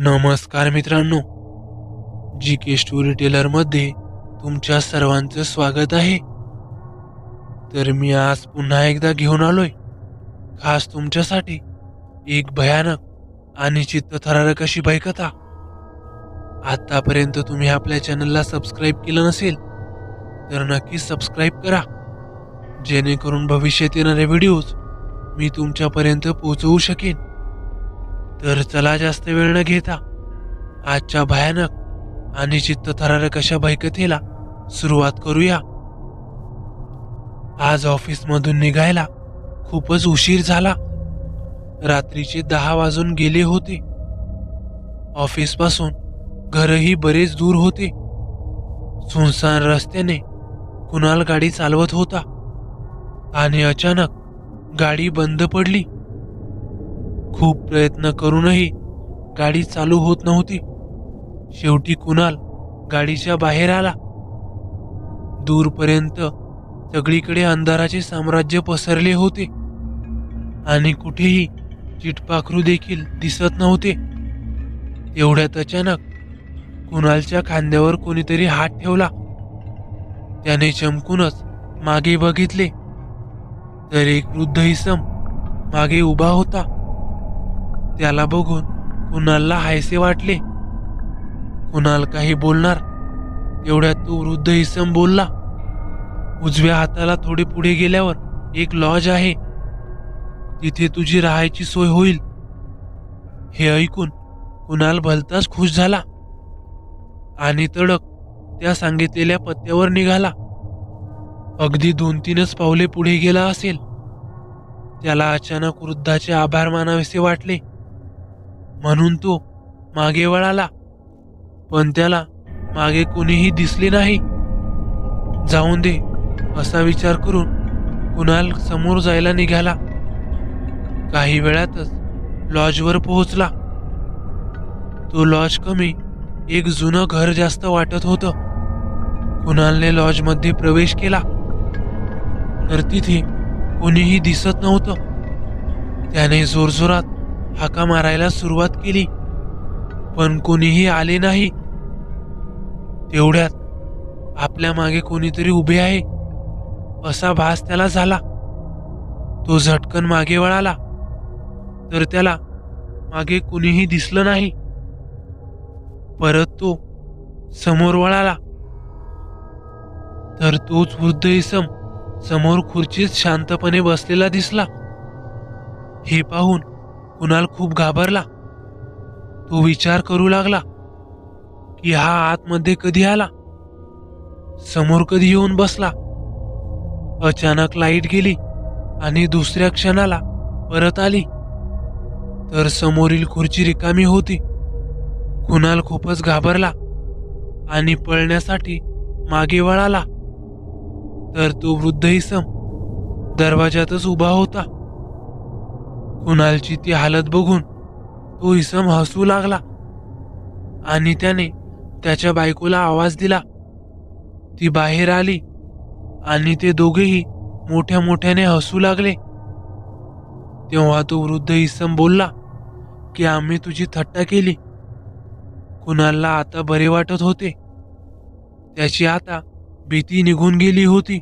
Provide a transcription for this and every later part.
नमस्कार मित्रांनो जी के स्टोरी टेलरमध्ये तुमच्या सर्वांचं स्वागत आहे. तर मी आज पुन्हा एकदा घेऊन आलोय. खास तुमच्यासाठी एक भयानक आणि चित्तथरारक अशी भयकथा आतापर्यंत तुम्ही आपल्या चॅनलला सबस्क्राईब केलं नसेल तर नक्की सबस्क्राईब करा. जेणेकरून भविष्यात येणारे व्हिडिओज मी तुमच्यापर्यंत पोहोचवू शकेन. तर चला जास्त वेळ न घेता आजच्या भयानक आणि चित्तथरारक अशा भयकथेला सुरुवात करूया. आज ऑफिसमधून निघायला खूपच उशीर झाला. रात्रीचे दहा वाजून गेले होते. ऑफिसपासून घरही बरेच दूर होते. सुनसान रस्त्याने कुणाल गाडी चालवत होता आणि अचानक गाडी बंद पडली. खूप प्रयत्न करूनही गाडी चालू होत नव्हती. शेवटी कुणाल गाडीच्या बाहेर आला. दूरपर्यंत सगळीकडे अंधाराचे साम्राज्य पसरले होते. आणि कुठेही चिटपाखरू देखील दिसत नव्हते. एवढ्यात अचानक कुणालच्या खांद्यावर कोणीतरी हात ठेवला. त्याने चमकूनच मागे बघितले. तर एक वृद्ध इसम मागे उभा होता. त्याला बघून कुणालला हायसे वाटले. कुणाल काही बोलणार. तेवढ्यात तो वृद्ध इसम बोलला उजव्या हाताला थोडे पुढे गेल्यावर एक लॉज आहे. तिथे तुझी राहायची सोय होईल. हे ऐकून कुणाल भलताच खुश झाला. आणि तडक त्या सांगितलेल्या पत्त्यावर निघाला. अगदी दोन तीनच पावले पुढे गेला असेल. त्याला अचानक वृद्धाचे आभार मानावेसे वाटले. म्हणून तो मागे वळाला. पण त्याला मागे कोणीही दिसले नाही. जाऊन दे असा विचार करून कुणाल समोर जायला निघाला. काही वेळातच लॉजवर पोहोचला. तो लॉज कमी एक जुनं घर जास्त वाटत होतं. कुणालने लॉजमध्ये प्रवेश केला. तर तिथे कोणीही दिसत नव्हतं. त्याने जोरजोरात हाका मारायला सुरुवात केली. पण कोणीही आले नाही. तेवढ्यात आपल्या मागे कोणीतरी उभे आहे. असा भास त्याला झाला. तो झटकन मागे वळाला. तर त्याला मागे कुणीही दिसलं नाही. परत तो समोर वळाला. तर तोच वृद्ध इसम समोर खुर्चीत शांतपणे बसलेला दिसला. हे पाहून कुणाल खूप घाबरला. तो विचार करू लागला की हा आतमध्ये कधी आला? समोर कधी येऊन बसला? अचानक लाइट गेली आणि दुसऱ्या क्षणाला परत आली. तर समोरील खुर्ची रिकामी होती. कुणाल खूपच घाबरला आणि पळण्यासाठी मागे वळाला. तर तो वृद्ध इसम दरवाजातच उभा होता. कुणालची ती हालत बघून तो इसम हसू लागला. आणि त्याने त्याच्या बायकोला आवाज दिला. ती बाहेर आली आणि ते दोघेही मोठ्या मोठ्याने हसू लागले. तेव्हा तो वृद्ध इसम बोलला की आम्ही तुझी थट्टा केली. कुणालला आता बरे वाटत होते. त्याची आता भीती निघून गेली होती.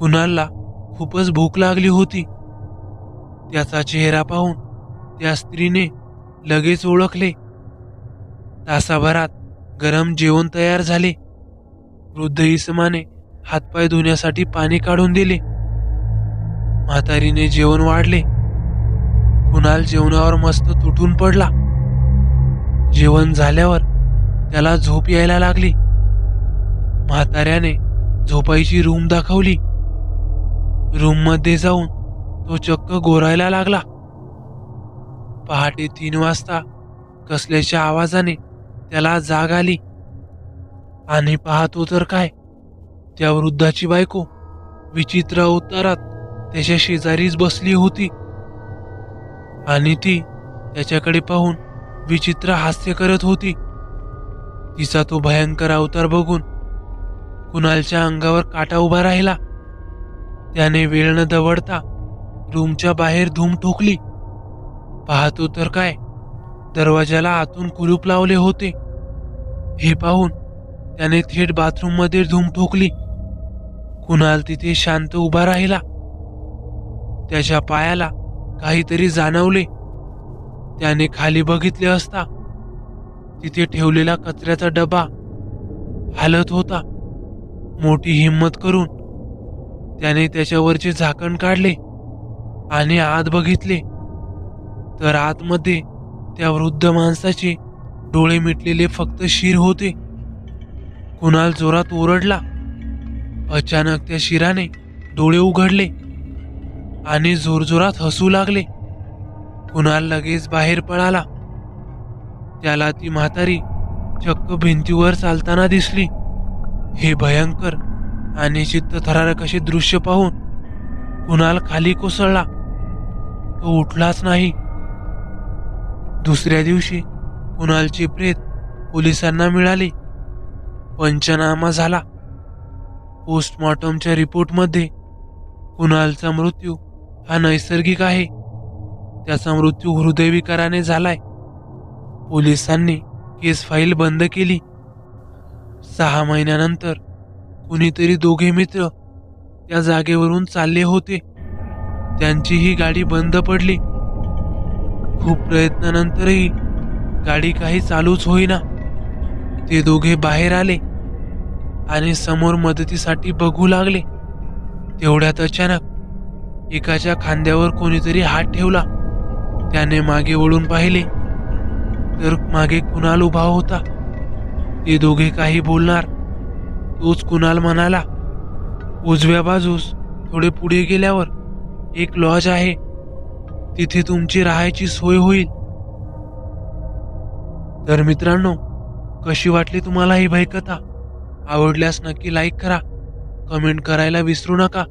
कुणालला खूपच भूक लागली होती. त्याचा चेहरा पाहून त्या स्त्रीने लगेच ओळखले. तासाभरात गरम जेवण तयार झाले. वृद्ध इसमाने हातपाय धुण्यासाठी पाणी काढून दिले. म्हातारीने जेवण वाढले. कुणाल जेवणावर मस्त तुटून पडला. जेवण झाल्यावर त्याला झोप यायला लागली. म्हाताऱ्याने झोपायची रूम दाखवली. रूममध्ये जाऊन तो चक्क गोरायला लागला. पहाटे तीन वाजता कसल्याच्या आवाजाने त्याला जाग आली. आणि पाहतो तर काय त्या वृद्धाची बायको विचित्र अवतारात त्याच्या शेजारीच बसली होती. आणि ती त्याच्याकडे पाहून विचित्र हास्य करत होती. तिचा तो भयंकर अवतार बघून कुणालच्या अंगावर काटा उभा राहिला. त्याने वेळ न दवडता रूमच्या बाहेर धूम ठोकली. पाहतो तर काय दरवाजाला आतून कुलूप लावले होते. हे पाहून त्याने थेट बाथरूममध्ये धूम ठोकली. कुणाल तिथे शांत उभा राहिला. त्याच्या पायाला काहीतरी जाणवले. त्याने खाली बघितले असता तिथे ठेवलेला कचऱ्याचा डबा हालत होता. मोठी हिंमत करून त्याने त्याच्यावरचे झाकण काढले. आणि आत बघितले तर आतमध्ये त्या वृद्ध माणसाचे डोळे मिटलेले फक्त शिर होते. कुणाल जोरात ओरडला. अचानक त्या शिराने डोळे उघडले आणि जोरजोरात हसू लागले. कुणाल लगेच बाहेर पळाला. त्याला ती म्हातारी चक्क भिंतीवर चालताना दिसली. हे भयंकर आणि चित्तथरारक असे दृश्य पाहून कुणाल खाली कोसळला. तो उठलाच नाही. दुसऱ्या दिवशी कुणालचे प्रेत पोलिसांना मिळाले. पंचनामा झाला. पोस्टमॉर्टमच्या रिपोर्टमध्ये कुणालचा मृत्यू हा नैसर्गिक आहे. त्याचा मृत्यू हृदयविकाराने झालाय. पोलिसांनी केस फाईल बंद केली. सहा महिन्यानंतर कुणीतरी दोघे मित्र त्या जागेवरून चालले होते. त्यांची ही गाडी बंद पडली. खूप प्रयत्नानंतरही गाडी काही चालूच होईना. ते दोघे बाहेर आले आणि समोर मदतीसाठी बघू लागले. तेवढ्यात अचानक एकाच्या खांद्यावर कोणीतरी हात ठेवला. त्याने मागे वळून पाहिले. तर मागे कुणाल उभा होता. ते दोघे काही बोलणार. तोच कुणाल म्हणाला उजव्या बाजूस थोडे पुढे गेल्यावर. एक लॉज आहे. तिथे तुमची राहायची सोय होईल. तर मित्रांनो कशी वाटली तुम्हाला ही भयकथा आवडल्यास नक्की लाईक करा. कमेंट करायला विसरू नका.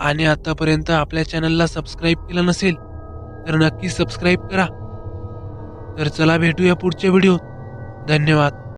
आणि आतापर्यंत आपल्या चॅनलला सबस्क्राईब केलं नसेल तर नक्की सबस्क्राईब करा. तर चला भेटूया पुढच्या व्हिडिओत धन्यवाद.